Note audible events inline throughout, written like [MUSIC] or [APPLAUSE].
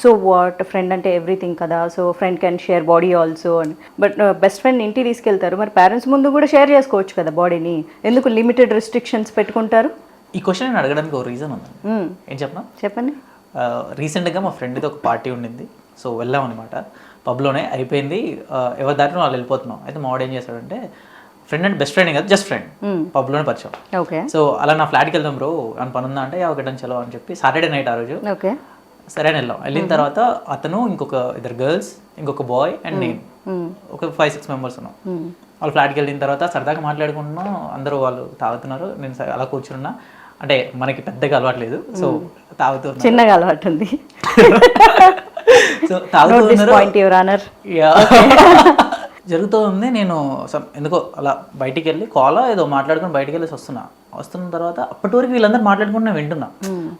So what friend అంటే everything కదా so friend can share body also అని. But best friend ఇంటికి తీసుకెళ్తారు. మరి పేరెంట్స్ ముందు కూడా షేర్ చేసుకోవచ్చు కదా బాడీని. ఎందుకు లిమిటెడ్ రిస్ట్రిక్షన్స్ పెట్టుకుంటారు? ఈ క్వశ్చన్ నేను అడగడానికి ఒక రీజన్ ఉంది. ఏం చెప్పనా? చెప్పండి. రీసెంట్గా మా ఫ్రెండ్ది ఒక పార్టీ ఉండింది. సో వెళ్ళాం అనమాట పబ్లోనే అయిపోయింది. ఎవరి దాంట్లో వాళ్ళు వెళ్ళిపోతున్నాం. అయితే మా వాడు ఏం చేశాడంటే ఫ్రెండ్ అంటే బెస్ట్ ఫ్రెండ్ కదా జస్ట్ ఫ్రెండ్. పబ్లోనే పరిచయం. ఓకే. సో అలా నా ఫ్లాట్కి వెళ్దాం బ్రో అని పని ఉందా అంటే ఒకటం చలో అని చెప్పి సాటర్డే నైట్ ఆ రోజు ఓకే. సరే అని వెళ్ళాం వెళ్ళిన తర్వాత అతను ఇంకొక ఇద్దరు గర్ల్స్ ఇంకొక బాయ్ అండ్ నేను. ఒక ఫైవ్ సిక్స్ మెంబర్స్ ఉన్నాం. వాళ్ళు ఫ్లాట్కి వెళ్ళిన తర్వాత సరదాగా మాట్లాడుకుంటున్నాం అందరూ వాళ్ళు తాగుతున్నారు. నేను అలా కూర్చున్నా. అంటే మనకి పెద్దగా అలవాట్లేదు సో తాగుతూ చిన్నగా అలవాటు ఉంది. [LAUGHS] సో తాగుతూ [LAUGHS] జరుగుతూ ఉంది నేను ఎందుకో అలా బయటికి వెళ్ళి కాలో ఏదో మాట్లాడుకుని బయటికి వెళ్ళేసి వస్తున్నా. వస్తున్న తర్వాత అప్పటి వరకు వీళ్ళందరూ మాట్లాడుకుంటూ నేను వింటున్నా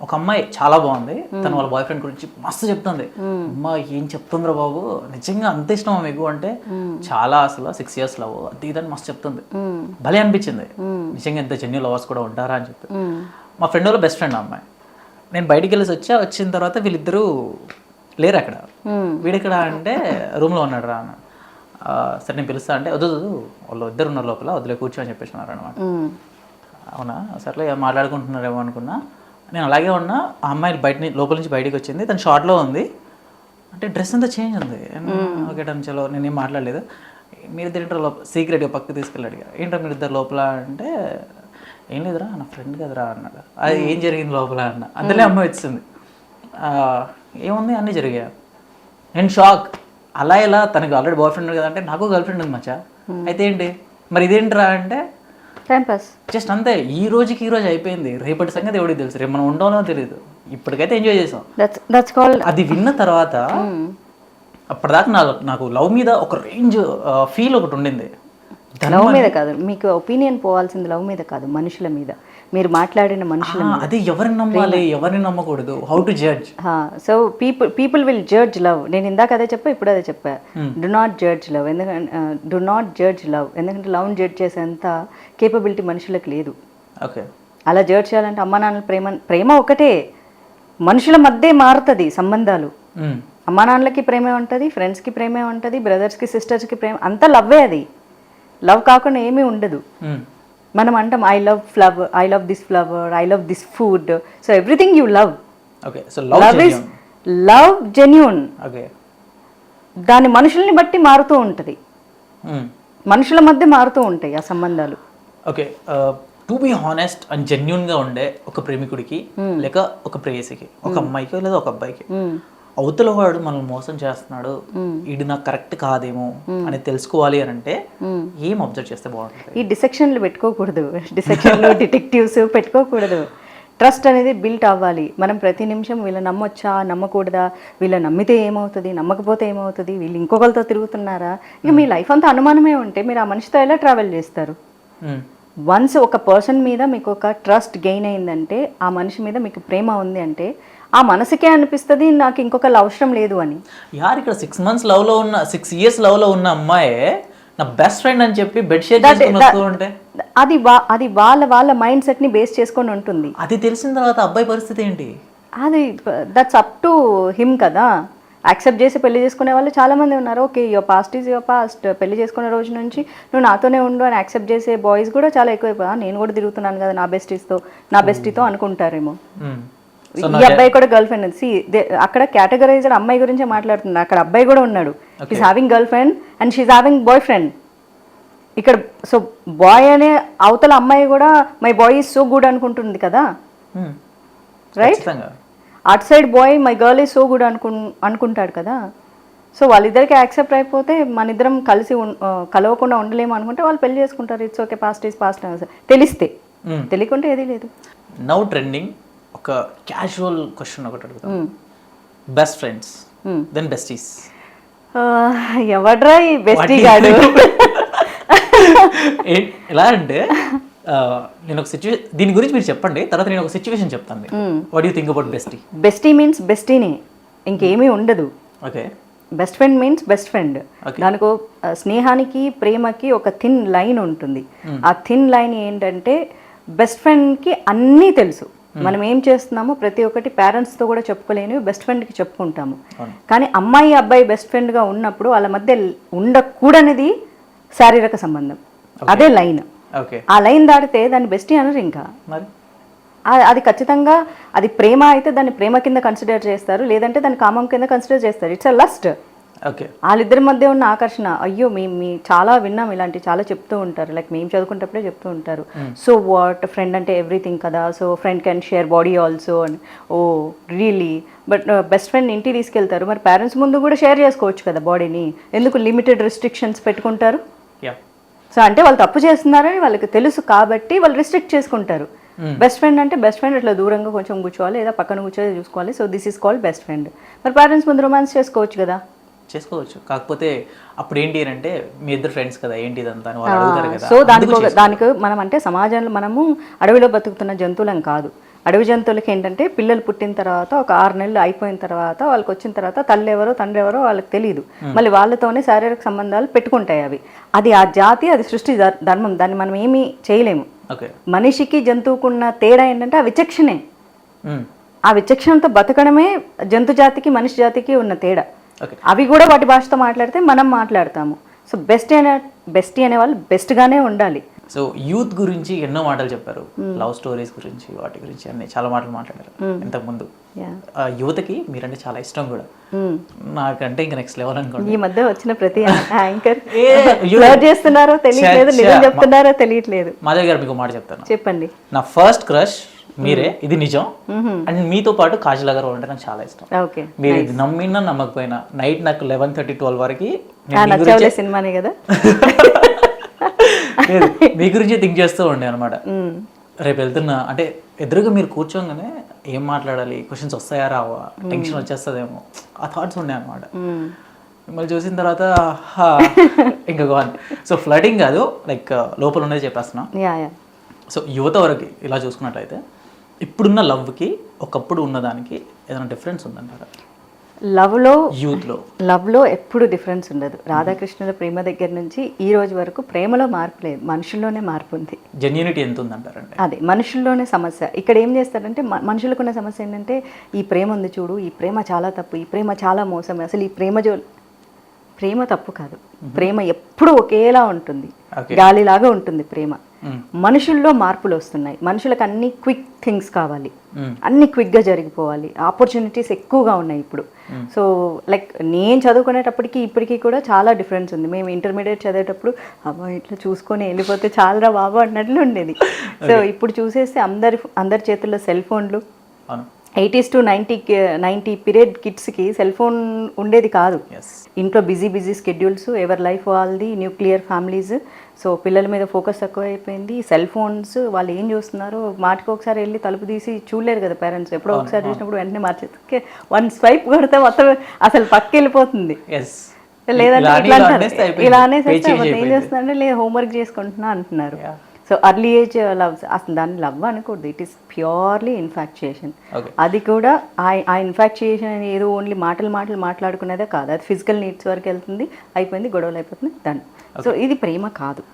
ఒక అమ్మాయి చాలా బాగుంది. తను వాళ్ళ బాయ్ ఫ్రెండ్ గురించి మస్తు చెప్తుంది. అమ్మా ఏం చెప్తుందిరా బాబు? నిజంగా అంత ఇష్టమా మీకు? అంటే చాలా అసలు సిక్స్ ఇయర్స్ లవ్ అది ఇదని మస్తు చెప్తుంది. భలే అనిపించింది. నిజంగా ఎంత జెన్యూ లవర్స్ కూడా ఉంటారా? అని చెప్పి. మా ఫ్రెండ్ వాళ్ళ బెస్ట్ ఫ్రెండ్ అమ్మాయి. నేను బయటికి వెళ్ళేసి వచ్చా. వచ్చిన తర్వాత వీళ్ళిద్దరూ లేరు అక్కడ. వీడెక్కడ? అంటే రూమ్లో ఉన్నాడు రా అన్న. ఆ, సరే నేను పిలుస్తా అంటే వద్దు వాళ్ళు ఇద్దరు ఉన్నారు లోపల వదిలే కూర్చో అని చెప్పేసి అనమాట అవునా? సర్లే మాట్లాడుకుంటున్నారేమో అనుకున్నా. నేను అలాగే ఉన్నా ఆ అమ్మాయి బయట లోపల నుంచి బయటికి వచ్చింది. తను షార్ట్లో ఉంది. అంటే డ్రెస్ అంతా చేంజ్ ఉంది. ఓకే డన్ చలో నేనేం మాట్లాడలేదు. మీరు ఇద్దరు లోపల సీక్రెట్గా పక్కకు తీసుకెళ్ళి అడిగా. ఏంటో మీరు ఇద్దరు లోపల అంటే ఏం లేదురా నా ఫ్రెండ్ కదరా అన్నాడు. అది ఏం జరిగింది లోపల అన్న. అందులో అమ్మాయి వచ్చింది "ఆ, ఏముంది? అన్నీ జరిగాయి. నేను షాక్. అలా ఇలా తనకి ఆల్రెడీ బాయ్ ఫ్రెండ్ కదా అంటే నాకు గర్ల్ ఫ్రెండ్ ఉంది మచ్చా. అయితే ఏంటి? మరి ఇదేంట్రా అంటే? టైం పాస్ జస్ట్ అంతే. ఈ రోజుకి ఈ రోజు అయిపోయింది. రేపటి సంగతి ఎవరికి తెలుసు? రేపు మనం ఉండాలో తెలియదు ఇప్పటికైతే ఎంజాయ్ చేసాం. అది విన్న తర్వాత అప్పటిదాకా నా నాకు లవ్ మీద ఒక రేంజ్ ఫీల్ ఒకటి ఉండింది. లవ్ మీద కాదు. మీకు ఒపీనియన్ పోవాల్సింది లవ్ మీద కాదు. మనుషుల మీద. మీరు మాట్లాడిన మనుషుల అది ఎవరిని నమ్మాలి ఎవరిని నమ్మకూడదు. How to judge so people people will judge love నేను ఇందాక అదే చెప్పా ఇప్పుడు అదే చెప్పా. డు నాట్ జడ్జ్ లవ్ ఎందుకంటే డు నాట్ జడ్జ్ లవ్ ఎందుకంటే లవ్ని జడ్జ్ చేసేంత కేపబిలిటీ మనుషులకు లేదు. ఓకే అలా జడ్జ్ చేయాలంటే అమ్మ నాన్నల ప్రేమ ప్రేమ ఒకటే. మనుషుల మధ్య మారుతుంది సంబంధాలు. అమ్మా నాన్నలకి ప్రేమే ఉంటుంది ఫ్రెండ్స్కి ప్రేమే ఉంటుంది బ్రదర్స్కి సిస్టర్స్కి ప్రేమ అంతా లవ్వే అది. లవ్ కాకుండా ఏమీ ఉండదు. మనం అంటాం I love flower I love this flower I love this food so everything you love okay so love is love genuine okay దాని మనుషుల్ని బట్టి మారుతూ ఉంటుంది. మనుషుల మధ్య మారుతూ ఉంటాయి ఆ సంబంధాలు. Okay to be honest and జెన్యున్గా ఉండే ఒక ప్రేమికుడికి లేక ఒక ప్రేయసికి ఒక అమ్మాయికి లేదా ఒక అబ్బాయికి అవతల వాడు మనల్ని మోసం చేస్తున్నాడు. ఇది నాకు కరెక్ట్ కాదేమో అని తెలుసుకోవాలి అని అంటే ఏం అబ్జర్వ్ చేస్తే బాగుంటుంది? ఈ డిసెక్షన్లు పెట్టుకోకూడదు. డిసెక్షన్లు డిటెక్టివ్స్ పెట్టుకోకూడదు. ట్రస్ట్ అనేది బిల్ట్ అవ్వాలి. మనం ప్రతి నిమిషం వీళ్ళ నమ్మొచ్చా? నమ్మకూడదా? వీళ్ళ నమ్మితే ఏమవుతుంది? నమ్మకపోతే ఏమవుతుంది? వీళ్ళు ఇంకొకరితో తిరుగుతున్నారా? ఇక మీ లైఫ్ అంతా అనుమానమే ఉంటే మీరు ఆ మనిషితో ఎలా ట్రావెల్ చేస్తారు. వన్స్ ఒక పర్సన్ మీద మీకు ఒక ట్రస్ట్ గెయిన్ అయిందంటే ఆ మనిషి మీద మీకు ప్రేమ ఉంది అంటే ఆ మనసుకే అనిపిస్తుంది నాకు ఇంకొకరు అవసరం లేదు అని. యార్ ఇక్కడ సిక్స్ మంత్స్ లవ్లో ఉన్న సిక్స్ ఇయర్స్ లవ్లో ఉన్న అమ్మాయి నా బెస్ట్ ఫ్రెండ్ అని చెప్పి బెడ్ షేర్ ఉంటే అది అది వాళ్ళ వాళ్ళ మైండ్ సెట్ని బేస్ చేసుకొని ఉంటుంది. అది తెలిసిన తర్వాత అబ్బాయి పరిస్థితి ఏంటి? అది దట్స్ అప్ టు హిమ్ కదా. యాక్సెప్ట్ చేసి పెళ్ళి చేసుకునే వాళ్ళు చాలా మంది ఉన్నారు. Okay your past is your past పెళ్ళి చేసుకునే రోజు నుంచి నువ్వు నాతోనే ఉండు అని యాక్సెప్ట్ చేసే బాయ్స్ కూడా చాలా ఎక్కువ నేను కూడా తిరుగుతున్నాను కదా నా బెస్టీస్తో నా బెస్టీతో అనుకుంటారేమో. మ్మ్. ఈ అబ్బాయి కూడా గర్ల్ ఫ్రెండ్ సి అక్కడ కేటగరైజ్డ్ అమ్మాయి గురించే మాట్లాడుతున్నా అక్కడ అబ్బాయి కూడా ఉన్నాడు. Is having girl friend and she having boy friend ఇక్కడ సో బాయ్ అనే అవతల అమ్మాయి కూడా my boy is so good అనుకుంటుంది కదా. Right at side boy my girl is so good అనుకు అనుకుంటాడు కదా? సో వాళ్ళిద్దరికి యాక్సెప్ట్ అయిపోతే మన ఇద్దరం కలిసి కలవకుండా ఉండలేము అనుకుంటే వాళ్ళు పెళ్ళి చేసుకుంటారు. It's okay past is past తెలిస్తే. మ్మ్. తెలియకుంటే ఏదీ లేదు. నౌ ట్రెండింగ్ ఒక క్యాజువల్ క్వశ్చన్ ఒకటి అడుగుతాం బెస్ట్ ఫ్రెండ్స్ దెన్ బెస్టీస్ ఎవడ్రా ఈ బెస్టీ గాడు? ఎలా అంటే నేను ఒక సిచ్యువేషన్ దీని గురించి మీరు చెప్పండి తర్వాత నేను ఒక సిచ్యువేషన్ చెప్తాను what you think about bestie bestie means బెస్టీనే ఇంకేమీ ఉండదు. Okay. Best friend means best friend. దానికి స్నేహానికి ప్రేమకి ఒక థిన్ లైన్ ఉంటుంది. ఆ థిన్ లైన్ ఏంటంటే బెస్ట్ ఫ్రెండ్కి అన్నీ తెలుసు. మనం ఏం చేస్తున్నామో ప్రతి ఒక్కటి పేరెంట్స్తో కూడా చెప్పుకోలేనివి బెస్ట్ ఫ్రెండ్కి చెప్పుకుంటాము. కానీ అమ్మాయి అబ్బాయి బెస్ట్ ఫ్రెండ్గా ఉన్నప్పుడు వాళ్ళ మధ్య ఉండకూడనిది శారీరక సంబంధం. అదే లైన్. ఆ లైన్ దాటితే దాన్ని బెస్టీ అనరు ఇంకా. అది ఖచ్చితంగా అది ప్రేమ అయితే దాన్ని ప్రేమ కింద కన్సిడర్ చేస్తారు లేదంటే దాన్ని కామం కింద కన్సిడర్ చేస్తారు. ఇట్స్ అ లస్ట్ వాళ్ళిద్దరి మధ్య ఉన్న ఆకర్షణ అయ్యో మేము మీ చాలా విన్నాం ఇలాంటి చాలా చెప్తూ ఉంటారు. లైక్ మేము చదువుకుంటప్పుడే చెప్తూ ఉంటారు. సో వాట్ ఫ్రెండ్ అంటే ఎవ్రీథింగ్ కదా? So friend can share body also అని oh really but best friend ఇంటికి తీసుకెళ్తారు. మరి పేరెంట్స్ ముందు కూడా షేర్ చేసుకోవచ్చు కదా బాడీని? ఎందుకు లిమిటెడ్ రిస్ట్రిక్షన్స్ పెట్టుకుంటారు? సో అంటే వాళ్ళు తప్పు చేస్తున్నారని వాళ్ళకి తెలుసు కాబట్టి వాళ్ళు రిస్ట్రిక్ట్ చేసుకుంటారు. బెస్ట్ ఫ్రెండ్ అంటే బెస్ట్ ఫ్రెండ్ ఇట్లా దూరంగా కొంచెం కూర్చోవాలి లేదా పక్కన కూర్చొని చూసుకోవాలి. So this is called best friend. మరి పేరెంట్స్ ముందు రొమాన్స్ చేసుకోవచ్చు కదా? చేసుకోవచ్చు. కాకపోతే అప్పుడు ఏంటి అంటే మీ ఇద్దరు ఫ్రెండ్స్ కదా ఏంటి ఇదంతా అని వాళ్ళు అడుగుతారు కదా. సో దానికి దానికి మనం అంటే సమాజంలో మనము అడవిలో బతుకుతున్న జంతువులం కాదు. అడవి జంతువులకి ఏంటంటే పిల్లలు పుట్టిన తర్వాత ఒక ఆరు నెలలు అయిపోయిన తర్వాత వాళ్ళకి వచ్చిన తర్వాత తల్లి ఎవరో తండ్రి ఎవరో వాళ్ళకి తెలియదు మళ్ళీ వాళ్ళతోనే శారీరక సంబంధాలు పెట్టుకుంటాయి అవి. అది ఆ జాతి అది సృష్టి ధర్- ధర్మం. దాన్ని మనం ఏమీ చేయలేము. మనిషికి జంతువుకున్న తేడా ఏంటంటే ఆ విచక్షణే. ఆ విచక్షణతో బతకడమే జంతు జాతికి మనిషి జాతికి ఉన్న తేడా. అవి కూడా వాటి భాషతో మాట్లాడితే మనం మాట్లాడతాము. సో బెస్ట్ అనే బెస్టీ అనే వాళ్ళు బెస్ట్గానే ఉండాలి. సో యూత్ గురించి ఎన్నో మాటలు చెప్పారు. లవ్ స్టోరీస్ గురించి వాటి గురించి అన్ని చాలా మాటలు మాట్లాడారు ఇంతకు ముందు యువతకి మీరంటే చాలా ఇష్టం కూడా. నాకంటే ఇంకా నెక్స్ట్ లెవెల్ అనుకోండి. ఈ మధ్య వచ్చిన ప్రతి [LAUGHS] యాంకర్ చేస్తున్నారో తెలియట్లేదు నిజం చెప్తున్నారో తెలియట్లేదు. మాధవ్ గారు మీకు మాట చెప్తాను. చెప్పండి. నా ఫస్ట్ క్రష్ మీరే? ఇది నిజం. అండ్ మీతో పాటు కాజల్ గారు అంటే నాకు చాలా ఇష్టం. మీరు ఇది నమ్మినా నమ్మకపోయినా నైట్ నాకు లెవెన్ థర్టీ ట్వెల్వ్ వరకు సినిమానే కదా. [LAUGHS] మీ గురించి థింక్ చేస్తూ ఉండే అనమాట రేపు వెళ్తున్నా. అంటే ఎదురుగా మీరు కూర్చోగానే ఏం మాట్లాడాలి? క్వశ్చన్స్ వస్తాయా రావా? టెన్షన్ వచ్చేస్తుందేమో. ఆ థాట్స్ ఉండే అనమాట మ్మ్. మిమ్మల్ని చూసిన తర్వాత ఇంకా గోన్ సో ఫ్లడింగ్ కాదు లైక్ లోపల ఉన్నది చెప్పేస్తున్నా. సో యువత వరకు ఇలా చూసుకున్నట్లయితే ఇప్పుడున్న లవ్కి ఒకప్పుడు ఉన్నదానికి ఏదైనా డిఫరెన్స్ ఉందంటారా? లవ్లో యూత్లో. లవ్లో ఎప్పుడు డిఫరెన్స్ ఉండదు. రాధాకృష్ణుల ప్రేమ దగ్గర నుంచి ఈ రోజు వరకు ప్రేమలో మార్పు లేదు. మనుషుల్లోనే మార్పు ఉంది. జెన్యూనిటీ ఎంత ఉందంటారంటే అదే మనుషుల్లోనే సమస్య. ఇక్కడ ఏం చేస్తారంటే మ- మనుషులకున్న సమస్య ఏంటంటే ఈ ప్రేమ ఉంది చూడు ఈ ప్రేమ చాలా తప్పు ఈ ప్రేమ చాలా మోసం అసలు ఈ ప్రేమ జో ప్రేమ తప్పు కాదు. ప్రేమ ఎప్పుడు ఒకేలా ఉంటుంది. గాలిలాగా ఉంటుంది ప్రేమ. మనుషుల్లో మార్పులు వస్తున్నాయి. మనుషులకు అన్ని క్విక్ థింగ్స్ కావాలి. అన్ని క్విక్గా జరిగిపోవాలి. ఆపర్చునిటీస్ ఎక్కువగా ఉన్నాయి ఇప్పుడు. సో లైక్ నేను చదువుకునేటప్పటికి ఇప్పటికీ కూడా చాలా డిఫరెన్స్ ఉంది. మేము ఇంటర్మీడియట్ చదివేటప్పుడు అబ్బా ఇట్లా చూసుకొని వెళ్ళిపోతే చాలరా బాబు అన్నట్లు ఉండేది. [LAUGHS] సో ఇప్పుడు చూసేస్తే అందరి అందరి చేతుల్లో సెల్ ఫోన్లు. Eighties to ninety ninety period కిడ్స్కి సెల్ ఫోన్ ఉండేది కాదు. ఇంట్లో బిజీ బిజీ స్కెడ్యూల్స్ ఎవరి లైఫ్ వాళ్ళది న్యూక్లియర్ ఫ్యామిలీస్. సో పిల్లల మీద ఫోకస్ తక్కువ అయిపోయింది సెల్ ఫోన్స్ వాళ్ళు ఏం చూస్తున్నారు మాటకు ఒకసారి వెళ్ళి తలుపు తీసి చూడలేరు కదా పేరెంట్స్. ఎప్పుడో ఒకసారి చూసినప్పుడు వెంటనే మార్చేది వన్ స్వైప్ కొడితే మొత్తం అసలు పక్క వెళ్ళిపోతుంది లేదంటే ఇట్లా అంటారు. ఇలా అనేసి ఏం అయిపోయింది. చేస్తున్నారంటే లేదు హోంవర్క్ చేసుకుంటున్నా అంటున్నారు. సో అర్లీ ఏజ్ లవ్ అసలు దాన్ని లవ్ అనకూడదు. It is purely infatuation. అది కూడా ఆ ఆ ఇన్ఫాక్చుయేషన్ అనేది ఏదో ఓన్లీ మాటలు మాటలు మాట్లాడుకునేదే కాదు. అది ఫిజికల్ నీడ్స్ వరకు వెళ్తుంది అయిపోయింది గొడవలు అయిపోతుంది దాన్ని సో ఇది ప్రేమ కాదు.